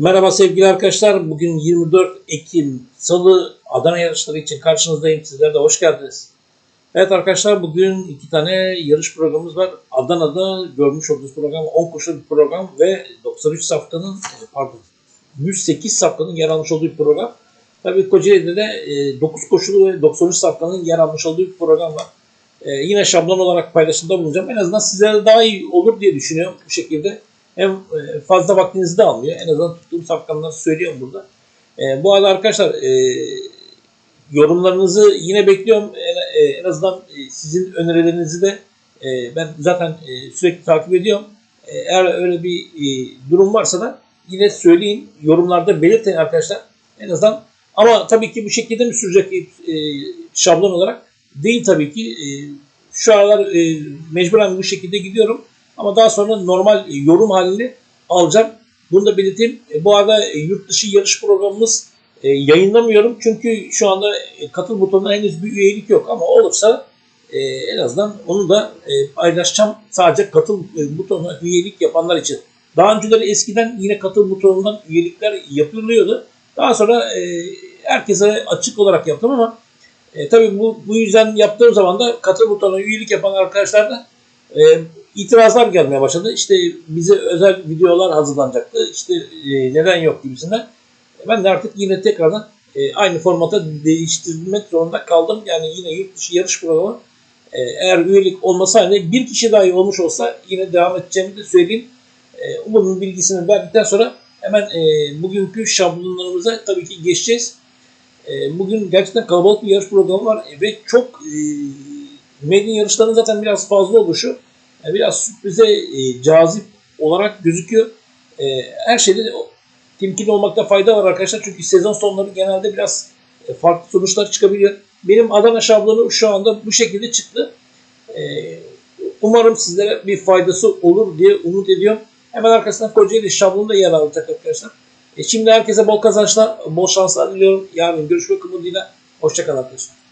Merhaba sevgili arkadaşlar. Bugün 24 Ekim Salı Adana yarışları için karşınızdayım. Sizler de hoş geldiniz. Evet arkadaşlar bugün iki tane yarış programımız var. Adana'da görmüş olduğunuz program 10 koşulu bir program ve 93 safkanın pardon 108 safkanın yer almış olduğu bir program. Tabii Kocaeli'de de e, 9 koşulu ve 93 safkanın yer almış olduğu bir program var. E, yine şablon olarak paylaşımda bulunacağım. En azından sizlere daha iyi olur diye düşünüyorum bu şekilde. Hem e, fazla vaktinizi de almıyor. En azından tuttuğum safkanları söylüyorum burada. E, bu arada arkadaşlar e, yorumlarınızı yine bekliyorum. En, azından sizin önerilerinizi de ben zaten sürekli takip ediyorum. Eğer öyle bir durum varsa da yine söyleyin. Yorumlarda belirtin arkadaşlar. En azından ama tabii ki bu şekilde mi sürecek şablon olarak? Değil tabii ki. Şu aralar mecburen bu şekilde gidiyorum. Ama daha sonra normal e, yorum halini alacağım. Bunu da belirteyim. E, bu arada e, yurt dışı yarış programımız yayınlamıyorum. Çünkü şu anda katıl butonuna henüz bir üyelik yok. Ama olursa en azından onu da paylaşacağım. Sadece katıl butonuna üyelik yapanlar için. Daha önceleri eskiden yine katıl butonundan üyelikler yapılıyordu. Daha sonra herkese açık olarak yaptım ama e, tabii bu, bu yüzden yaptığım zaman da katıl butonuna üyelik yapan arkadaşlar da e, itirazlar gelmeye başladı. İşte bize özel videolar hazırlanacaktı. İşte e, neden yok gibisinden. Ben de artık yine tekrardan e, aynı formata değiştirmek zorunda kaldım. Yani yine yurt dışı yarış programı e, eğer üyelik olmasa halinde bir kişi dahi olmuş olsa yine devam edeceğimi de söyleyeyim. E, bilgisini verdikten sonra hemen e, bugünkü şablonlarımıza tabii ki geçeceğiz. Bugün gerçekten kalabalık bir yarış programı var ve çok e, medya yarışlarının zaten biraz fazla oluşu e, biraz sürprize e, cazip olarak gözüküyor. E, her şeyde temkinli olmakta fayda var arkadaşlar. Çünkü sezon sonları genelde biraz e, farklı sonuçlar çıkabiliyor. Benim Adana şablonu şu anda bu şekilde çıktı. E, umarım sizlere bir faydası olur diye umut ediyorum. Hemen arkasından Kocaeli şablonu da yer alacak arkadaşlar. E, şimdi herkese bol kazançlar, bol şanslar diliyorum. Yarın görüşmek umuduyla. Hoşçakalın arkadaşlar.